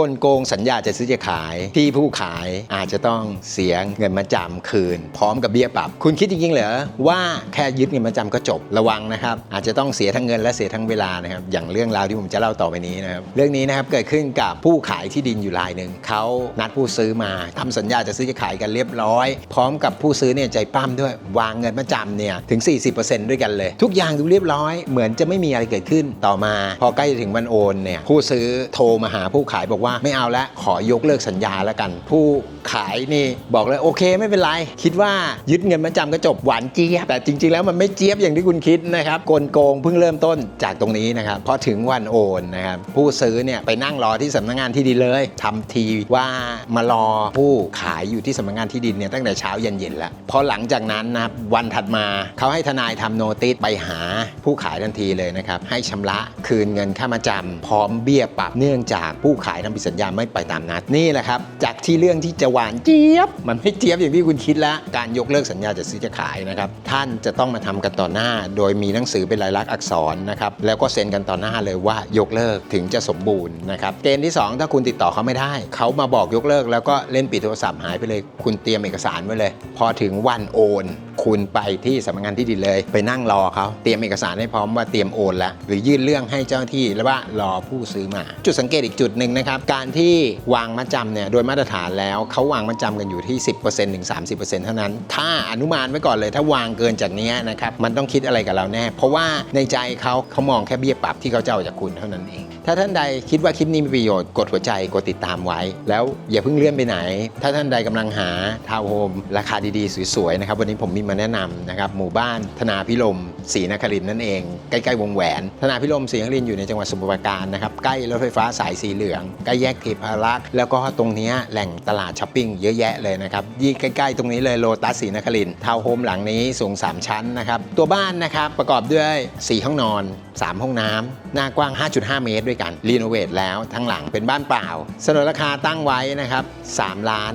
กลโกงสัญญาจะซื้อจะขาย ที่ผู้ขายอาจจะต้องเสียเงินมาจำคืน พร้อมกับเบี้ยปรับ คุณคิดจริงๆเหรอว่าแค่ยึดเงินมาจำก็จบระวังนะครับ อาจจะต้องเสียทั้งเงินและเสียทั้งเวลานะครับอย่างเรื่องราวที่ผมจะเล่าต่อไปนี้นะครับเรื่องนี้นะครับเกิดขึ้นกับผู้ขายที่ดินอยู่รายหนึ่งเขานัดผู้ซื้อมาทำสัญญาจะซื้อจะขายกันเรียบร้อย พร้อมกับผู้ซื้อเนี่ยใจปั้มด้วยวางเงินมาจำเนี่ยถึง 40%ด้วยกันเลย ทุกอย่างดูเรียบร้อย เหมือนจะไม่มีอะไรเกิดขึ้นต่อมา พอใกล้จะถึงวันโอนเนี่ยผู้ซื้อโทรมาหาผู้ขายบอกว่าไม่เอาและขอยกเลิกสัญญาแล้วกัน ผู้ขายนี่บอกเลยโอเคไม่เป็นไร คิดว่ายึดเงินมาจำก็จบหวานเจี๊ยบแต่จริง ๆ แล้วมันไม่เจี๊ยบอย่างที่คุณคิดนะครับกลโกงเพิ่งเริ่มต้นจากตรงนี้นะครับพอถึงวันโอนนะครับผู้ซื้อเนี่ยไปนั่งรอที่สำนักงานที่ดินเลยทำทีว่ามารอผู้ขายอยู่ที่สำนักงานที่ดินเนี่ยตั้งแต่เช้าเย็นๆแล้วพอหลังจากนั้นนะครับวันถัดมาเขาให้ทนายทำโนติสไปหาผู้ขายทันทีเลยนะครับให้ชำระคืนเงินค่ามาจำพร้อมเบี้ยปรับเนื่องจากผู้ขายทำผิดสัญญาไม่ไปตามนัดนี่แหละครับ จากที่เรื่องที่จะหวานเจี๊ยบ มันไม่เจี๊ยบอย่างที่คุณคิดแล้ว การยกเลิกสัญญาจะซื้อจะขายนะครับ ท่านจะต้องมาทำกันต่อหน้า โดยมีหนังสือเป็นลายลักษณ์อักษรนะครับแล้วก็เซ็นกันต่อหน้าเลยว่ายกเลิกถึงจะสมบูรณ์นะครับเกณฑ์ที่ 2 ถ้าคุณติดต่อเขาไม่ได้ เขามาบอกยกเลิก แล้วก็เล่นปิดโทรศัพท์หายไปเลย คุณเตรียมเอกสารไว้เลย พอถึงวันโอน คุณไปที่สำนักงานที่ดินเลย ไปนั่งรอเขาเตรียมเอกสารให้พร้อมว่าเตรียมโอนแล้วหรือยื่นเรื่องให้เจ้าที่แล้วว่ารอผู้ซื้อมา จุดสังเกตอีกจุดหนึ่งนะครับ การที่วางมัดจำเนี่ยโดยมาตรฐานแล้วเขาวางมัดจำกันอยู่ที่ 10%ถึง30%เท่านั้น ถ้าอนุมานไว้ก่อนเลย ถ้าวางเกินจากนี้นะครับมันต้องคิดอะไรกับเราแน่ เพราะว่าในใจเขาเขามองแค่เบี้ยปรับที่เขาจะเอาจากคุณเท่านั้นเอง ถ้าท่านใดคิดว่าคลิปนี้มีประโยชน์กดหัวใจกดติดตามไว้ แล้วอย่าเพิ่งเลื่อนไปไหน ถ้าท่านใดกำลังหาทาวน์โฮมราคาดีๆสวยๆนะครับวันนี้ผมมีมาแนะนำนะครับหมู่บ้านธนาพิรมศรีนครินนั่นเอง ใกล้ๆวงแหวน ธนาพิรมศรีนครินอยู่ในจังหวัดสมุทรปราการนะครับใกล้รถไฟฟ้าสายสีเหลืองใกล้แยกเทพารักษ์แล้วก็ตรงนี้แหล่งตลาดช้อปปิ้งเยอะแยะเลยนะครับยี่ใกล้ๆ ตรงนี้เลยโลตัสศรีนครินทร์ทาวน์โฮมหลังนี้สูง 3 ชั้นนะครับตัวบ้านนะครับประกอบด้วย 4 ห้องนอน 3 ห้องน้ำหน้ากว้าง 5.5 เมตรด้วยกันรีโนเวทแล้วทั้งหลังเป็นบ้านเปล่าเสนอราคาตั้งไว้นะครับ3ล้าน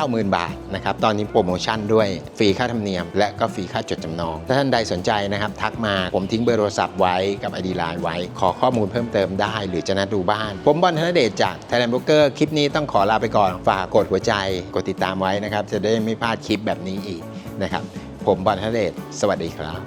90,000 บาทนะครับตอนนี้โปรโมชั่นด้วยฟรีค่าธรรมเนียม และก็ฟรีค่าจดจำนอง ถ้าท่านใดสนใจนะครับ ทักมาผมทิ้งเบอร์โทรศัพท์ไว้กับไอดีไลน์ไว้ ขอข้อมูลเพิ่มเติมได้ หรือจะนัดดูบ้าน ผมบอลธนเดชจาก Thailand Broker คลิปนี้ต้องขอลาไปก่อนฝากกดหัวใจกดติดตามไว้นะครับจะได้ไม่พลาดคลิปแบบนี้อีกนะครับผมบอลธนเดชสวัสดีครับ